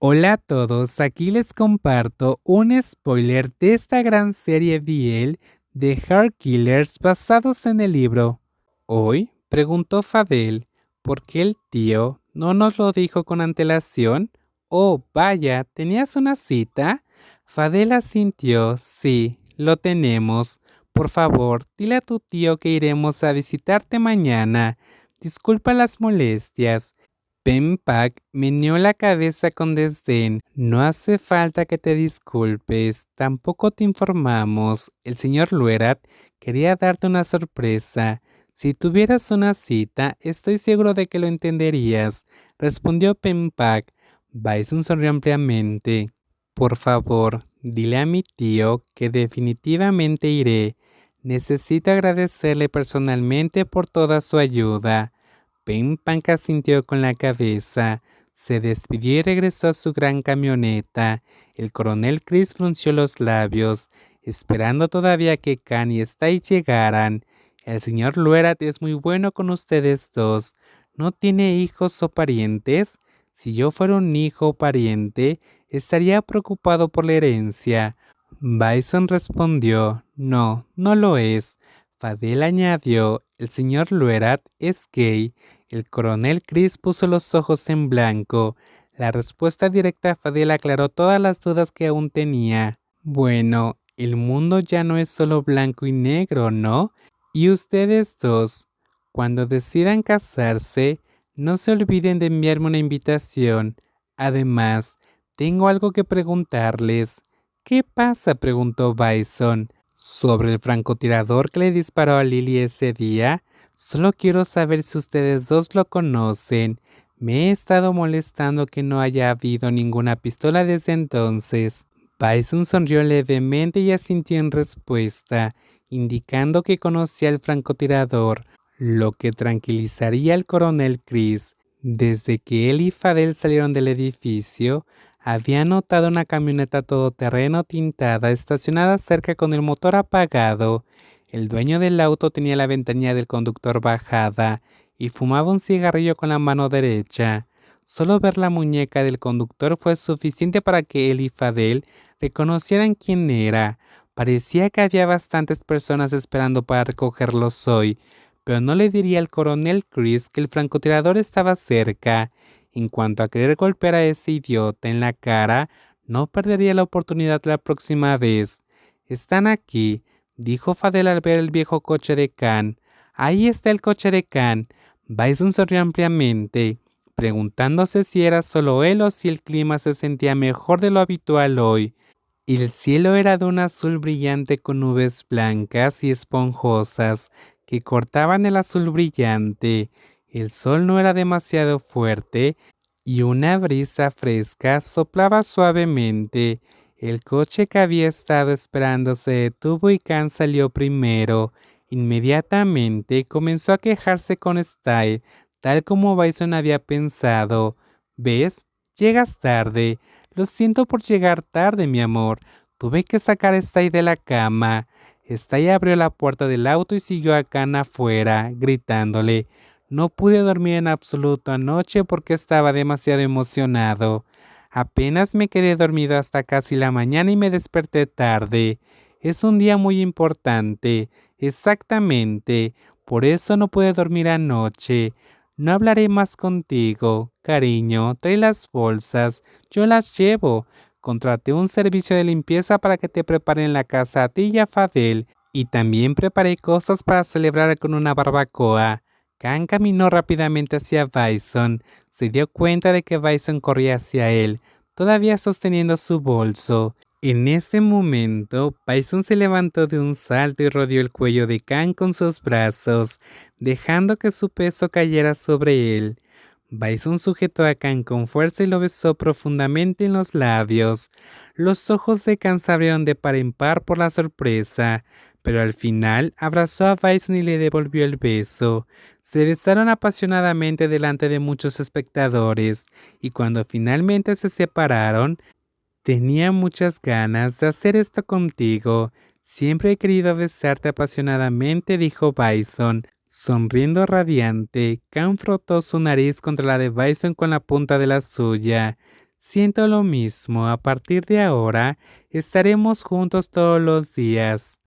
Hola a todos, aquí les comparto un spoiler de esta gran serie BL de Heart Killers basados en el libro. Hoy, preguntó Fadel, ¿por qué el tío no nos lo dijo con antelación? Oh, vaya, ¿tenías una cita? Fadel asintió, sí, lo tenemos. Por favor, dile a tu tío que iremos a visitarte mañana. Disculpa las molestias. Penpack meneó la cabeza con desdén. No hace falta que te disculpes. Tampoco te informamos. El señor Luerat quería darte una sorpresa. Si tuvieras una cita, estoy seguro de que lo entenderías, respondió Penpack. Bison sonrió ampliamente. Por favor, dile a mi tío que definitivamente iré. Necesito agradecerle personalmente por toda su ayuda. Panca sintió con la cabeza. Se despidió y regresó a su gran camioneta. El coronel Chris frunció los labios, esperando todavía que Khan y Stay llegaran. El señor Luerat es muy bueno con ustedes dos. ¿No tiene hijos o parientes? Si yo fuera un hijo o pariente, estaría preocupado por la herencia. Bison respondió, no, no lo es. Fadel añadió, el señor Luerat es gay el coronel Chris puso los ojos en blanco. La respuesta directa a Fadel aclaró todas las dudas que aún tenía. Bueno, el mundo ya no es solo blanco y negro, ¿no? Y ustedes dos, cuando decidan casarse, no se olviden de enviarme una invitación. Además, tengo algo que preguntarles. ¿Qué pasa? preguntó Bison. ¿Sobre el francotirador que le disparó a Lily ese día? Solo quiero saber si ustedes dos lo conocen. Me he estado molestando que no haya habido ninguna pistola desde entonces. Bison sonrió levemente y asintió en respuesta, indicando que conocía al francotirador, lo que tranquilizaría al coronel Chris. Desde que él y Fadel salieron del edificio, había notado una camioneta todoterreno tintada estacionada cerca con el motor apagado el dueño del auto tenía la ventanilla del conductor bajada y fumaba un cigarrillo con la mano derecha. Solo ver la muñeca del conductor fue suficiente para que él y Fadel reconocieran quién era. Parecía que había bastantes personas esperando para recogerlos hoy, pero no le diría al coronel Chris que el francotirador estaba cerca. En cuanto a querer golpear a ese idiota en la cara, no perdería la oportunidad la próxima vez. Están aquí, dijo Fadel al ver el viejo coche de Khan. Ahí está el coche de Khan. Bison sonrió ampliamente, preguntándose si era solo él o si el clima se sentía mejor de lo habitual hoy. El cielo era de un azul brillante con nubes blancas y esponjosas que cortaban el azul brillante. El sol no era demasiado fuerte y una brisa fresca soplaba suavemente. El coche que había estado esperando se detuvo y Khan salió primero. Inmediatamente comenzó a quejarse con Style, tal como Bison había pensado. ¿Ves? Llegas tarde. Lo siento por llegar tarde, mi amor. Tuve que sacar a Style de la cama. Style abrió la puerta del auto y siguió a Khan afuera, gritándole. No pude dormir en absoluto anoche porque estaba demasiado emocionado. Apenas me quedé dormido hasta casi la mañana y me desperté tarde. Es un día muy importante. Exactamente. Por eso no pude dormir anoche. No hablaré más contigo. Cariño, trae las bolsas. Yo las llevo. Contraté un servicio de limpieza para que te preparen la casa a ti y a Fadel. Y también preparé cosas para celebrar con una barbacoa. Khan caminó rápidamente hacia Bison. Se dio cuenta de que Bison corría hacia él, todavía sosteniendo su bolso. En ese momento, Bison se levantó de un salto y rodeó el cuello de Khan con sus brazos, dejando que su peso cayera sobre él. Bison sujetó a Khan con fuerza y lo besó profundamente en los labios. Los ojos de Khan se abrieron de par en par por la sorpresa pero al final abrazó a Bison y le devolvió el beso. Se besaron apasionadamente delante de muchos espectadores, y cuando finalmente se separaron, tenía muchas ganas de hacer esto contigo. Siempre he querido besarte apasionadamente, dijo Bison. Sonriendo radiante, Khan frotó su nariz contra la de Bison con la punta de la suya. Siento lo mismo, a partir de ahora estaremos juntos todos los días.